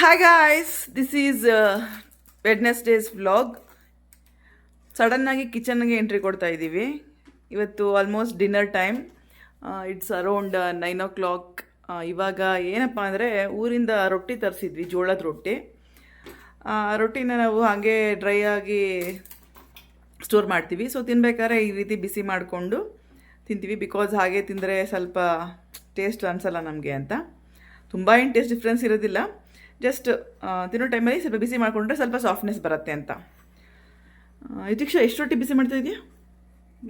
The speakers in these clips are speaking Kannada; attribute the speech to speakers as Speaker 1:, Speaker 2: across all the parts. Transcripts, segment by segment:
Speaker 1: Hi guys this is uh, Wednesday's vlog. ಸಡನ್ನಾಗಿ ಕಿಚನ್ಗೆ ಎಂಟ್ರಿ ಕೊಡ್ತಾ ಇದ್ದೀವಿ ಇವತ್ತು almost dinner time it's around nine o'clock ಇವಾಗ ಏನಪ್ಪ ಅಂದರೆ ಊರಿಂದ ರೊಟ್ಟಿ ತರಿಸಿದ್ವಿ ಜೋಳದ ರೊಟ್ಟಿ. ರೊಟ್ಟಿನ ನಾವು ಹಾಗೆ ಡ್ರೈ ಆಗಿ ಸ್ಟೋರ್ ಮಾಡ್ತೀವಿ. ಸೊ ತಿನ್ಬೇಕಾದ್ರೆ ಈ ರೀತಿ ಬಿಸಿ ಮಾಡಿಕೊಂಡು ತಿಂತೀವಿ. ಬಿಕಾಸ್ ಹಾಗೆ ತಿಂದರೆ ಸ್ವಲ್ಪ ಟೇಸ್ಟ್ ಅನಿಸಲ್ಲ ನಮಗೆ ಅಂತ. ತುಂಬ ಏನು ಟೇಸ್ಟ್ ಡಿಫ್ರೆನ್ಸ್ ಇರೋದಿಲ್ಲ. ಜಸ್ಟ್ ತಿನ್ನೋ ಟೈಮಲ್ಲಿ ಸ್ವಲ್ಪ ಬಿಸಿ ಮಾಡಿಕೊಂಡ್ರೆ ಸ್ವಲ್ಪ ಸಾಫ್ಟ್ನೆಸ್ ಬರುತ್ತೆ ಅಂತ. ಯತೀಕ್ಷ ಎಷ್ಟು ರೊಟ್ಟಿ ಬಿಸಿ ಮಾಡ್ತಾ ಇದೆಯಾ?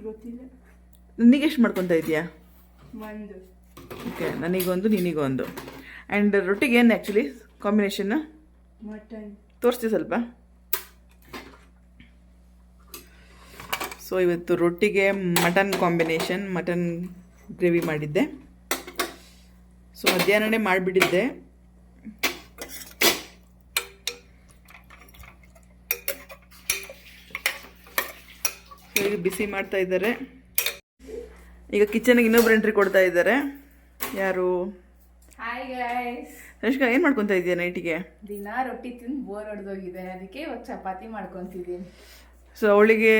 Speaker 2: ಗೊತ್ತಿಲ್ಲ.
Speaker 1: ನನಗೆ ಎಷ್ಟು ಮಾಡ್ಕೊತಾ ಇದೆಯಾ?
Speaker 2: ಒಂದು.
Speaker 1: ಓಕೆ ನನಗೊಂದು ನಿನಗೊಂದು. ಆ್ಯಂಡ್ ರೊಟ್ಟಿಗೆ ಏನು ಆ್ಯಕ್ಚುಲಿ ಕಾಂಬಿನೇಷನ್
Speaker 2: ಮಟನ್.
Speaker 1: ತೋರಿಸ್ತೀವಿ ಸ್ವಲ್ಪ. ಸೊ ಇವತ್ತು ರೊಟ್ಟಿಗೆ ಮಟನ್ ಕಾಂಬಿನೇಷನ್ ಮಟನ್ ಗ್ರೇವಿ ಮಾಡಿದ್ದೆ. ಸೊ ಮಧ್ಯಾಹ್ನನೇ ಮಾಡಿಬಿಟ್ಟಿದ್ದೆ. ಈಗ ಬಿಸಿ ಮಾಡ್ತಾ ಇದ್ದಾರೆ. ಈಗ ಕಿಚನ್ಗೆ ಇನ್ನೊಬ್ರು ಎಂಟ್ರಿ ಕೊಡ್ತಾ ಇದ್ದಾರೆ. ಯಾರು? ರಶ್ಕಾ ಏನು ಮಾಡ್ಕೊತಾ ಇದೆಯಾ ನೈಟಿಗೆ
Speaker 2: ದಿನ ರೊಟ್ಟಿ ತಿಂದು ಬೋರ್ ಹೊಡೆದೋಗಿದೆ. ಅದಕ್ಕೆ ಇವಾಗ ಚಪಾತಿ ಮಾಡ್ಕೊಂತಿದ್ದೀನಿ.
Speaker 1: ಸೊ ಅವಳಿಗೆ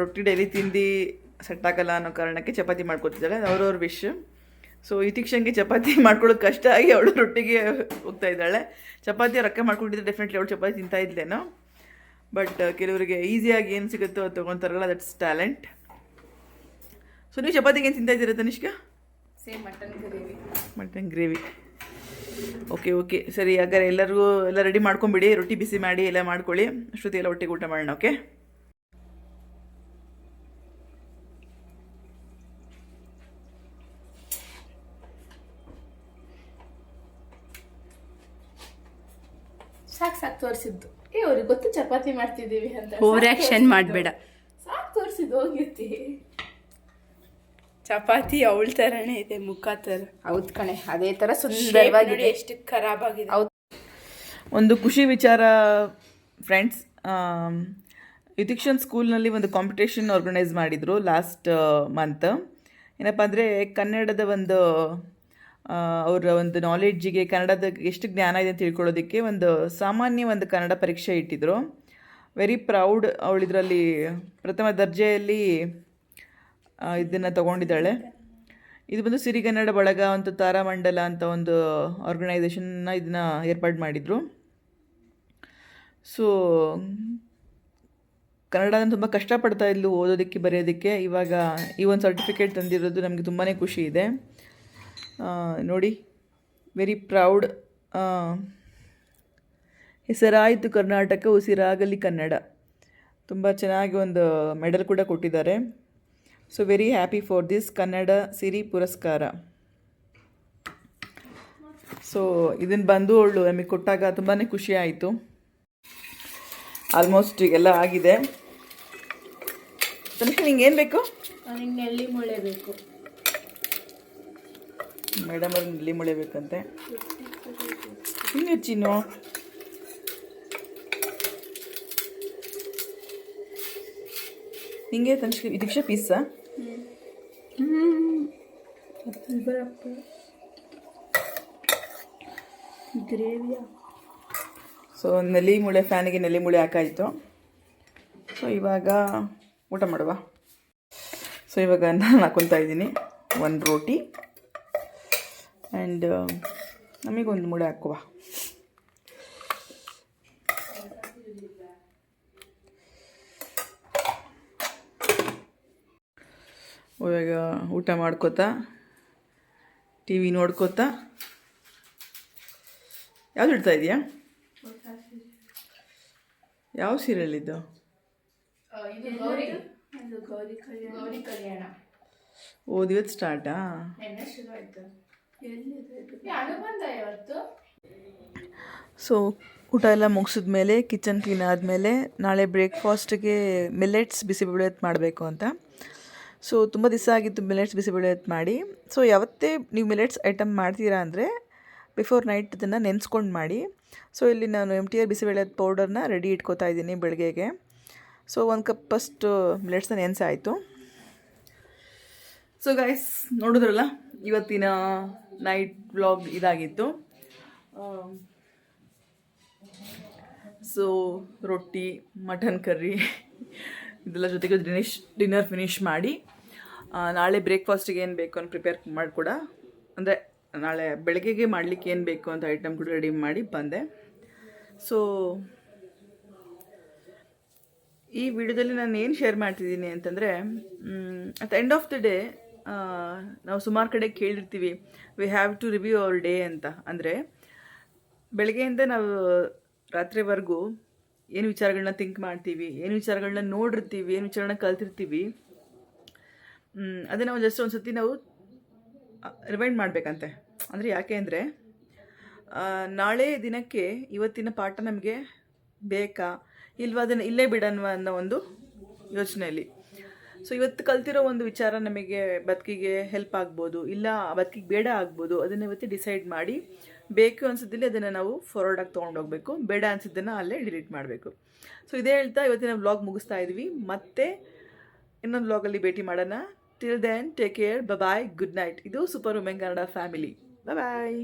Speaker 1: ರೊಟ್ಟಿ ಡೈಲಿ ತಿಂದು ಸೆಟ್ ಆಗಲ್ಲ ಅನ್ನೋ ಕಾರಣಕ್ಕೆ ಚಪಾತಿ ಮಾಡ್ಕೊತಿದ್ದಾಳೆ. ಅವ್ರವ್ರ ವಿಶ್ ಸೊ ಇತಿಕ್ಷಂಗೆ ಚಪಾತಿ ಮಾಡ್ಕೊಳ್ಳೋದು ಕಷ್ಟ ಆಗಿ ಅವಳು ರೊಟ್ಟಿಗೆ ಹೋಗ್ತಾ ಇದ್ದಾಳೆ. ಚಪಾತಿ ರೊಕ್ಕ ಮಾಡ್ಕೊಂಡಿದ್ರೆ ಡೆಫಿನೆಟ್ಲಿ ಅವಳು ಚಪಾತಿ ತಿಂತಾ ಇದ್ಲೇನೋ. ಬಟ್ ಕೆಲವರಿಗೆ ಈಸಿಯಾಗಿ ಏನು ಸಿಗುತ್ತೋ ಅದು ತೊಗೊತಾರಲ್ಲ ದಟ್ಸ್ ಟ್ಯಾಲೆಂಟ್ ಸೊ ನೀವು ಚಪಾತಿಗೆ ಏನು ತಿಂತಾ ಇದ್ದೀರಾ Tanishka?
Speaker 2: Same mutton gravy
Speaker 1: mutton gravy okay okay ಸರಿ ಹಾಗಾದ್ರೆ ಎಲ್ಲರಿಗೂ ಎಲ್ಲ ರೆಡಿ ಮಾಡ್ಕೊಂಬಿಡಿ ರೊಟ್ಟಿ ಬಿಸಿ ಮಾಡಿ ಎಲ್ಲ ಮಾಡ್ಕೊಳ್ಳಿ. ಅಷ್ಟೊತ್ತಿ ಎಲ್ಲ ಒಟ್ಟಿಗೆ ಊಟ ಮಾಡೋಣ ಓಕೆ
Speaker 2: ಸಾಕು ಸಾಕು ತೋರಿಸಿದ್ದು. ಏ ಅವ್ರಿಗೆ ಗೊತ್ತು ಚಪಾತಿ ಮಾಡ್ತಿದ್ದೀವಿ ಅಂತ.
Speaker 3: ಓವರ್ ಆಕ್ಷನ್ ಮಾಡಬೇಡ.
Speaker 2: ಸಾಕು ತೋರಿಸಿದ್ದು ಹೋಗಿರ್ತಿ.
Speaker 3: ಚಪಾತಿ ಅವಳ ಥರನೇ ಇದೆ ಮುಖ ಥರ
Speaker 2: ಹೌದ್ ಕಣೆ ಅದೇ ತರ
Speaker 3: ಸುಂದರವಾಗಿ
Speaker 2: ಸುಂದರವಾಗಿದೆ.
Speaker 3: ಎಷ್ಟು ಖರಾಬ್ ಆಗಿದೆ.
Speaker 2: ಹೌದು.
Speaker 1: ಒಂದು ಖುಷಿ ವಿಚಾರ ಫ್ರೆಂಡ್ಸ್ ಯುತಿಕ್ಷನ್ ಸ್ಕೂಲ್ನಲ್ಲಿ ಒಂದು ಕಾಂಪಿಟೇಷನ್ ಆರ್ಗನೈಸ್ ಮಾಡಿದರು ಲಾಸ್ಟ್ ಮಂತ್ ಏನಪ್ಪ ಅಂದರೆ ಕನ್ನಡದ ಒಂದು ಅವರ ಒಂದು ನಾಲೆಡ್ಜಿಗೆ ಕನ್ನಡದ ಎಷ್ಟು ಜ್ಞಾನ ಇದೆ ಅಂತ ತಿಳ್ಕೊಳ್ಳೋದಕ್ಕೆ ಒಂದು ಸಾಮಾನ್ಯ ಒಂದು ಕನ್ನಡ ಪರೀಕ್ಷೆ ಇಟ್ಟಿದ್ರು. ವೆರಿ ಪ್ರೌಡ್ ಅವಳು ಇದರಲ್ಲಿ ಪ್ರಥಮ ದರ್ಜೆಯಲ್ಲಿ ಇದನ್ನು ತಗೊಂಡಿದ್ದಾಳೆ. ಇದು ಬಂದು ಸಿರಿಗನ್ನಡ ಬಳಗ ಅಂತ ತಾರಾಮಂಡಲ ಅಂತ ಒಂದು ಆರ್ಗನೈಸೇಷನ್ನ ಇದನ್ನ ಏರ್ಪಾಡು ಮಾಡಿದರು. ಸೊ ಕನ್ನಡನ ತುಂಬ ಕಷ್ಟಪಡ್ತಾ ಇದ್ಲು ಓದೋದಕ್ಕೆ, ಬರೆಯೋದಕ್ಕೆ. ಇವಾಗ ಈ ಒಂದು ಸರ್ಟಿಫಿಕೇಟ್ ತಂದಿರೋದು ನಮಗೆ ತುಂಬಾ ಖುಷಿ ಇದೆ. ನೋಡಿ ವೆರಿ ಪ್ರೌಡ್ ಹೆಸರಾಯಿತು ಕರ್ನಾಟಕ, ಉಸಿರಾಗಲಿ ಕನ್ನಡ. ತುಂಬ ಚೆನ್ನಾಗಿ ಒಂದು ಮೆಡಲ್ ಕೂಡ ಕೊಟ್ಟಿದ್ದಾರೆ. So very happy for this Kannada Siri Puraskara. So ಇದನ್ನು ಬಂದು ಅವಳು ನಮಗೆ ಕೊಟ್ಟಾಗ ತುಂಬಾ ಖುಷಿ ಆಯಿತು. ಆಲ್ಮೋಸ್ಟ್ ಈಗೆಲ್ಲ ಆಗಿದೆ. ತನಕ ನಿಂಗೆ ಏನು ಬೇಕು?
Speaker 2: ಬೇಕು.
Speaker 1: ಮೇಡಮ್ ಅವ್ರಿಗೆ ಇಲ್ಲಿ ಮುಳಿಬೇಕಂತೆ ಹಿಂಗೆ ಚಿನ್ನು. ಹಿಂಗೆ ತನಿಷ ಇದಕ್ಕೆ ಪೀಸಾ ಸೊ ನಲಿ ಮುಳೆ ಫ್ಯಾನಿಗೆ ನಲಿ ಮುಳೆ ಹಾಕಾಯಿತು. ಸೊ ಇವಾಗ ಊಟ ಮಾಡುವ. ಸೊ ಇವಾಗ ನಾನು ಹಾಕೊತಾ ಇದ್ದೀನಿ. ಒಂದು ರೋಟಿ. ಆ್ಯಂಡ್ ನಮಗೊಂದು ಮುಳೆ ಹಾಕುವ. ಇವಾಗ ಊಟ ಮಾಡ್ಕೋತಾ ಟಿ ವಿ ನೋಡ್ಕೋತಾ. ಯಾವ್ದು ಇಡ್ತಾ ಇದೆಯಾ? ಯಾವ ಸೀರಿಯಲ್ ಇದು
Speaker 2: ಇದು ಗೌರಿ ಇದು ಗೌರಿ ಕಲ್ಯಾಣ. ಗೌರಿ ಕಲ್ಯಾಣ.
Speaker 1: ಓದ್ ಇವತ್ತು ಸ್ಟಾರ್ಟಾ ಸೊ ಊಟ ಎಲ್ಲ ಮುಗಿಸಿದ ಮೇಲೆ ಕಿಚನ್ ಕ್ಲೀನ್ ಆದಮೇಲೆ ನಾಳೆ ಬ್ರೇಕ್ಫಾಸ್ಟ್ಗೆ ಮಿಲೆಟ್ಸ್ ಬಿಸಿಬೇಳೆತ್ ಮಾಡಬೇಕು ಅಂತ. ಸೊ ತುಂಬ ದಿವಸ ಆಗಿತ್ತು ಮಿಲೆಟ್ಸ್ ಬಿಸಿಬೇಳೆತ್ ಮಾಡಿ. ಸೊ ಯಾವತ್ತೇ ನೀವು ಮಿಲೆಟ್ಸ್ ಐಟಮ್ ಮಾಡ್ತೀರಾ ಅಂದರೆ ಬಿಫೋರ್ ನೈಟ್ ಅದನ್ನು ನೆನೆಸ್ಕೊಂಡು ಮಾಡಿ. ಸೊ ಇಲ್ಲಿ ನಾನು ಎಂ ಟಿ ಆರ್ ಬಿಸಿಬೇಳೆತ್ ಪೌಡರ್ನ ರೆಡಿ ಇಟ್ಕೋತಾ ಇದ್ದೀನಿ ಬೆಳಗ್ಗೆಗೆ. ಸೊ ಒಂದು ಕಪ್ ಫಸ್ಟ್ ಮಿಲೆಟ್ಸ್ನ ನೆನೆಸಾಯಿತು. ಸೊ ಗೈಸ್ ನೋಡಿದ್ರಲ್ಲ, ಇವತ್ತಿನ ನೈಟ್ ವ್ಲಾಗ್ ಇದಾಗಿತ್ತು. ಸೊ, ರೊಟ್ಟಿ, ಮಟನ್ ಕರ್ರಿ, ಇದೆಲ್ಲ ಜೊತೆಗೆ ಡಿನಿಶ್ ಡಿನ್ನರ್ ಫಿನಿಶ್ ಮಾಡಿ ನಾಳೆ ಬ್ರೇಕ್ಫಾಸ್ಟಿಗೆ ಏನು ಬೇಕು ಅಂತ ಪ್ರಿಪೇರ್ ಮಾಡಿಕೊಡ. ಅಂದರೆ, ನಾಳೆ ಬೆಳಗ್ಗೆಗೆ ಮಾಡಲಿಕ್ಕೆ ಏನು ಬೇಕು ಅಂತ ಐಟಮ್ ಕೂಡ ರೆಡಿ ಮಾಡಿ ಬಂದೆ. ಸೊ ಈ ವಿಡಿಯೋದಲ್ಲಿ ನಾನು ಏನು ಶೇರ್ ಮಾಡ್ತಿದ್ದೀನಿ ಅಂತಂದರೆ at end of the day ನಾವು ಸುಮಾರು ಕಡೆ ಕೇಳಿರ್ತೀವಿ we have to review our day ಅಂತ. ಅಂದರೆ, ಬೆಳಗ್ಗೆಯಿಂದ ನಾವು ರಾತ್ರಿವರೆಗೂ ಏನು ವಿಚಾರಗಳನ್ನ ಥಿಂಕ್ ಮಾಡ್ತೀವಿ, ಏನು ವಿಚಾರಗಳನ್ನ ನೋಡಿರ್ತೀವಿ, ಏನು ವಿಚಾರಗಳನ್ನ ಕಲ್ತಿರ್ತೀವಿ ಅದನ್ನು ನಾವು ಜಸ್ಟ್ ಒಂದು ಸತಿ ನಾವು ರಿವೈಂಡ್ ಮಾಡಬೇಕಂತೆ. ಅಂದರೆ ಯಾಕೆ ಅಂದರೆ ನಾಳೆ ದಿನಕ್ಕೆ ಇವತ್ತಿನ ಪಾಠ ನಮಗೆ ಬೇಕಾ, ಇಲ್ವಾ ಅದನ್ನು ಇಲ್ಲೇ ಬಿಡನ್ವ ಅನ್ನೋ ಒಂದು ಯೋಚನೆಯಲ್ಲಿ. ಸೊ ಇವತ್ತು ಕಲ್ತಿರೋ ಒಂದು ವಿಚಾರ ನಮಗೆ ಬದುಕಿಗೆ ಹೆಲ್ಪ್ ಆಗ್ಬೋದು, ಇಲ್ಲ ಬದುಕಿಗೆ ಬೇಡ ಆಗ್ಬೋದು, ಅದನ್ನು ಇವತ್ತು ಡಿಸೈಡ್ ಮಾಡಿ ಬೇಕು ಅನಿಸಿದ್ದಲ್ಲಿ ಅದನ್ನು ನಾವು ಫಾರ್ವರ್ಡಾಗಿ ತೊಗೊಂಡೋಗ್ಬೇಕು ಬೇಡ ಅನಿಸಿದ್ದನ್ನು ಅಲ್ಲೇ ಡಿಲೀಟ್ ಮಾಡಬೇಕು. ಸೊ ಇದೇ ಹೇಳ್ತಾ ಇವತ್ತಿನ ವ್ಲಾಗ್ ಮುಗಿಸ್ತಾ ಇದ್ವಿ. ಮತ್ತೆ ಇನ್ನೊಂದು ವ್ಲಾಗಲ್ಲಿ ಭೇಟಿ ಮಾಡೋಣ. Till then take care bye good night ಇದು super women Kannada family bye